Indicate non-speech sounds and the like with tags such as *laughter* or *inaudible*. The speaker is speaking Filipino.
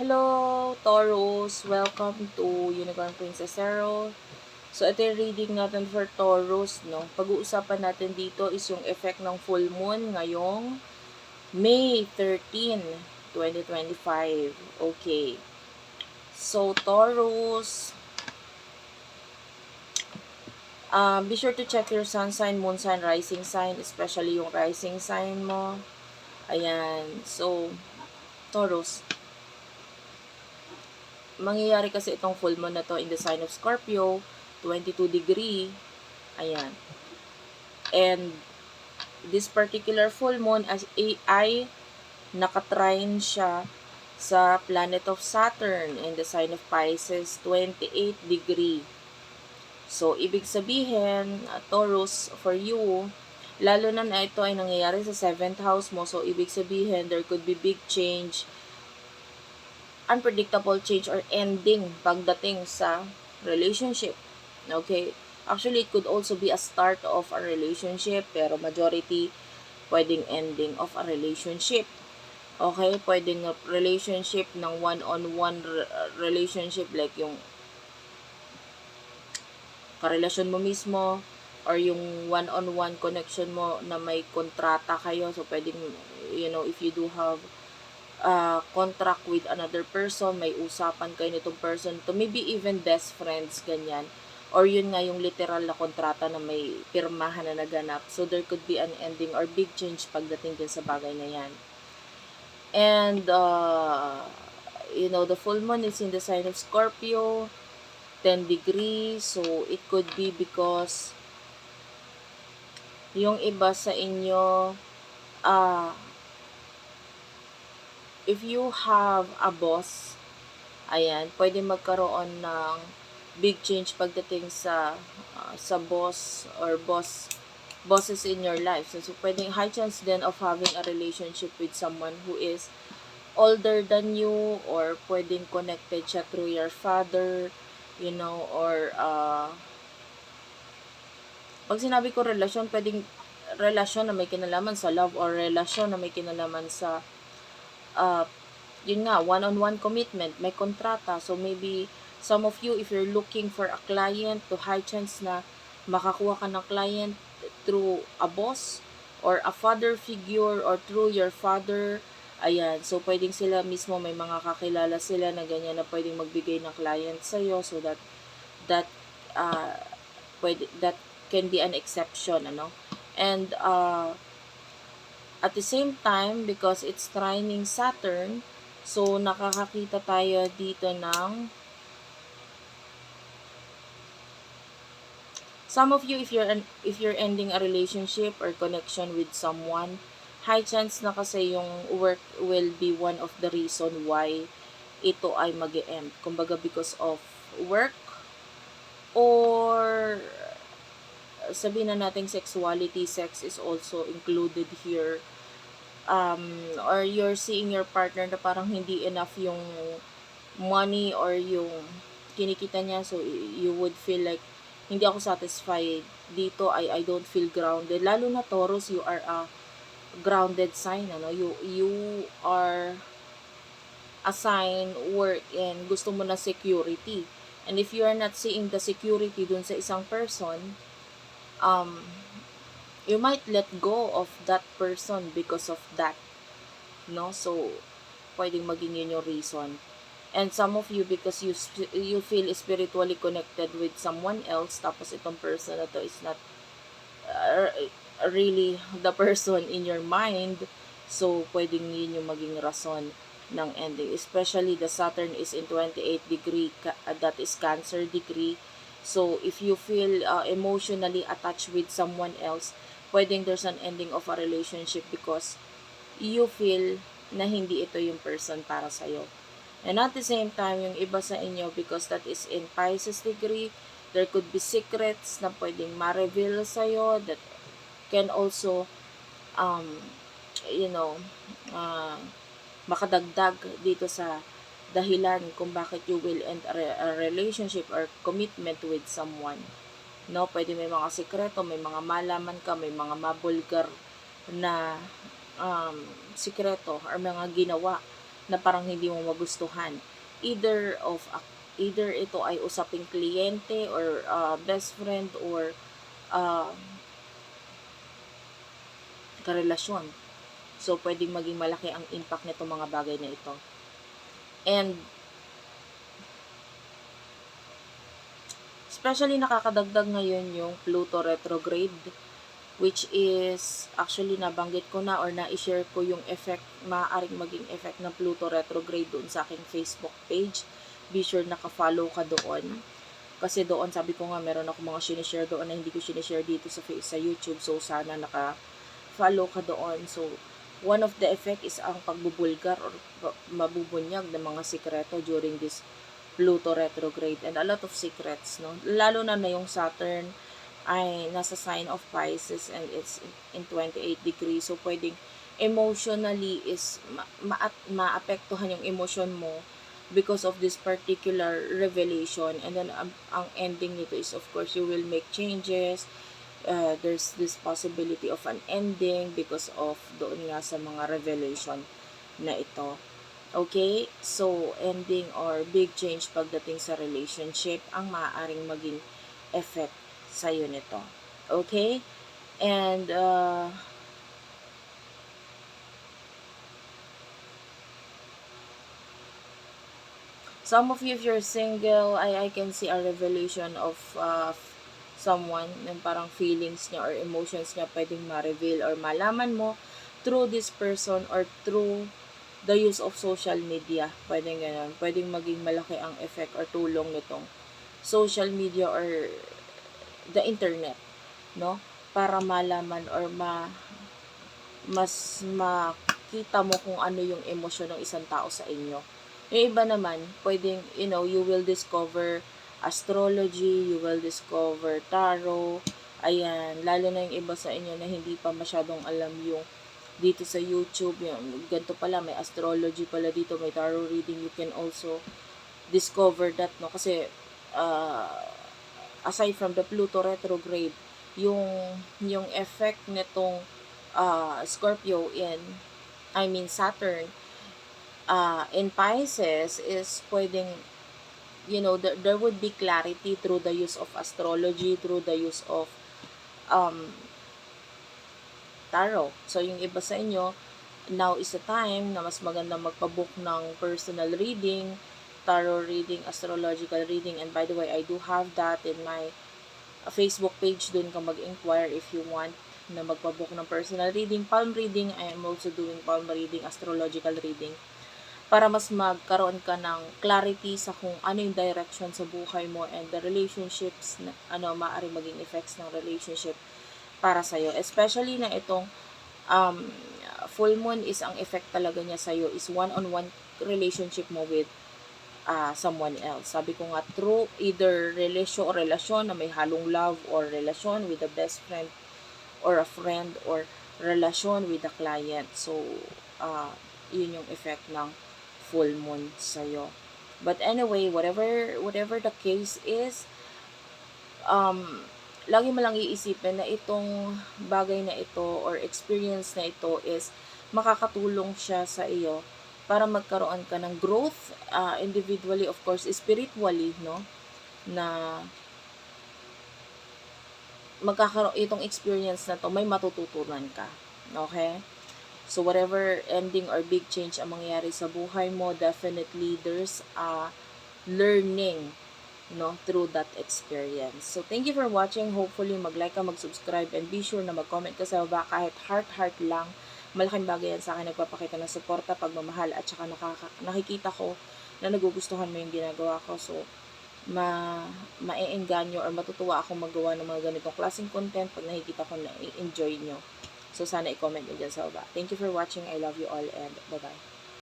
Hello, Taurus! Welcome to Unicorn Princess Tarot. So, ito yung reading natin for Taurus, no? Pag-uusapan natin dito is yung effect ng full moon ngayong May 13, 2025. Okay. So, Taurus, uh, be sure to check your sun sign, moon sign, rising sign, especially yung rising sign mo. Ayan. So, Taurus, mangyayari kasi itong full moon na to in the sign of Scorpio, 22 degree. Ayan. And this particular full moon as ay nakatrine siya sa planet of Saturn in the sign of Pisces, 28 degree. So, ibig sabihin, uh, Taurus, for you, lalo na na ito ay nangyayari sa 7th house mo, so ibig sabihin, there could be big change unpredictable change or ending pagdating sa relationship. Okay? Actually, it could also be a start of a relationship, pero majority pwedeng ending of a relationship. Okay? Pwedeng relationship ng one-on-one relationship like yung karelasyon mo mismo or yung one-on-one connection mo na may kontrata kayo. So, pwedeng, you know, if you do have uh, contract with another person, may usapan kayo nitong person to maybe even best friends, ganyan. Or yun nga yung literal na kontrata na may pirmahan na naganap. So there could be an ending or big change pagdating din sa bagay na yan. And, uh, you know, the full moon is in the sign of Scorpio, 10 degrees. So it could be because yung iba sa inyo, ah, uh, if you have a boss, ayan, pwede magkaroon ng big change pagdating sa uh, sa boss or boss bosses in your life. So, so pwedeng high chance then of having a relationship with someone who is older than you or pwedeng connected siya through your father, you know, or uh, pag sinabi ko relasyon, pwedeng relasyon na may kinalaman sa love or relasyon na may kinalaman sa uh, yun nga, one-on-one commitment, may kontrata. So, maybe some of you, if you're looking for a client, to high chance na makakuha ka ng client through a boss or a father figure or through your father. Ayan, so pwedeng sila mismo may mga kakilala sila na ganyan na pwedeng magbigay ng client sa iyo so that that uh, pwede, that can be an exception ano. And uh, at the same time, because it's trining Saturn, so nakakakita tayo dito ng Some of you, if you're, if you're ending a relationship or connection with someone, high chance na kasi yung work will be one of the reason why ito ay mag end Kumbaga because of work or sabihin na natin sexuality, sex is also included here. Um, or you're seeing your partner na parang hindi enough yung money or yung kinikita niya. So you would feel like hindi ako satisfied dito. I I don't feel grounded. Lalo na Taurus you are a grounded sign ano? You you are a sign and gusto mo na security. And if you are not seeing the security dun sa isang person um you might let go of that person because of that. No? So, pwedeng maging yun yung reason. And some of you, because you you feel spiritually connected with someone else, tapos itong person na to is not uh, really the *laughs* person in your mind, so pwedeng yun yung maging rason ng ending. Especially the Saturn is in 28 degree, that is Cancer degree. So, if you feel uh, emotionally attached with someone else, pwedeng there's an ending of a relationship because you feel na hindi ito yung person para sa'yo. And at the same time, yung iba sa inyo, because that is in Pisces degree, there could be secrets na pwedeng ma-reveal sa'yo that can also, um, you know, uh, makadagdag dito sa dahilan kung bakit you will end a, re- a relationship or commitment with someone. No, pwede may mga sikreto, may mga malaman ka, may mga mabulgar na um, sikreto or mga ginawa na parang hindi mo magustuhan. Either of either ito ay usaping kliyente or uh, best friend or uh, karelasyon. So, pwedeng maging malaki ang impact nito mga bagay na ito. And, especially nakakadagdag ngayon yung Pluto retrograde which is actually nabanggit ko na or na-share ko yung effect, maaaring maging effect ng Pluto retrograde doon sa aking Facebook page. Be sure naka-follow ka doon. Kasi doon, sabi ko nga, meron ako mga sinishare doon na hindi ko sinishare dito sa, sa YouTube. So, sana naka-follow ka doon. So, one of the effect is ang pagbubulgar or mabubunyag ng mga sikreto during this Pluto retrograde and a lot of secrets, no? Lalo na na yung Saturn, ay nasa sign of Pisces and it's in 28 degrees. So, pwedeng emotionally is ma- ma- maapektuhan yung emotion mo because of this particular revelation. And then, um, ang ending nito is, of course, you will make changes. Uh, there's this possibility of an ending because of doon nga sa mga revelation na ito. Okay? So, ending or big change pagdating sa relationship ang maaaring maging effect sa'yo nito. Okay? And, uh, some of you, if you're single, I, I can see a revelation of uh, someone, yung parang feelings niya or emotions niya pwedeng ma-reveal or malaman mo through this person or through the use of social media. Pwedeng ganun. Pwedeng maging malaki ang effect or tulong nitong social media or the internet, no? Para malaman or ma mas makita mo kung ano yung emosyon ng isang tao sa inyo. Yung iba naman, pwedeng, you know, you will discover astrology, you will discover tarot, ayan, lalo na yung iba sa inyo na hindi pa masyadong alam yung dito sa YouTube, yung ganito pala, may astrology pala dito, may tarot reading, you can also discover that, no? Kasi, uh, aside from the Pluto retrograde, yung yung effect nitong uh, Scorpio in I mean Saturn uh, in Pisces is pwedeng you know there, there would be clarity through the use of astrology through the use of um, tarot so yung iba sa inyo now is the time na mas maganda magpabook ng personal reading tarot reading, astrological reading. And by the way, I do have that in my Facebook page. Doon ka mag-inquire if you want na magpabook ng personal reading, palm reading. I am also doing palm reading, astrological reading para mas magkaroon ka ng clarity sa kung ano yung direction sa buhay mo and the relationships na ano maaari maging effects ng relationship para sa iyo especially na itong um, full moon is ang effect talaga niya sa iyo is one-on-one relationship mo with uh, someone else. Sabi ko nga, through either relasyon or relasyon na may halong love or relasyon with a best friend or a friend or relasyon with a client. So, uh, yun yung effect ng full moon sa'yo. But anyway, whatever, whatever the case is, um, lagi mo lang iisipin na itong bagay na ito or experience na ito is makakatulong siya sa iyo para magkaroon ka ng growth uh, individually of course spiritually no? Na magkakaroon itong experience na to may matututunan ka. Okay so whatever ending or big change ang mangyayari sa buhay mo definitely there's a learning no through that experience so thank you for watching hopefully mag-like ka mag-subscribe and be sure na mag-comment ka sa baba kahit heart heart lang malaking bagay yan sa akin nagpapakita ng suporta, pagmamahal at saka nakaka, nakikita ko na nagugustuhan mo yung ginagawa ko. So, ma maeengganyo or matutuwa akong magawa ng mga ganitong klaseng content pag nakikita ko na i-enjoy nyo. So, sana i-comment nyo dyan sa baba. Thank you for watching. I love you all and bye-bye.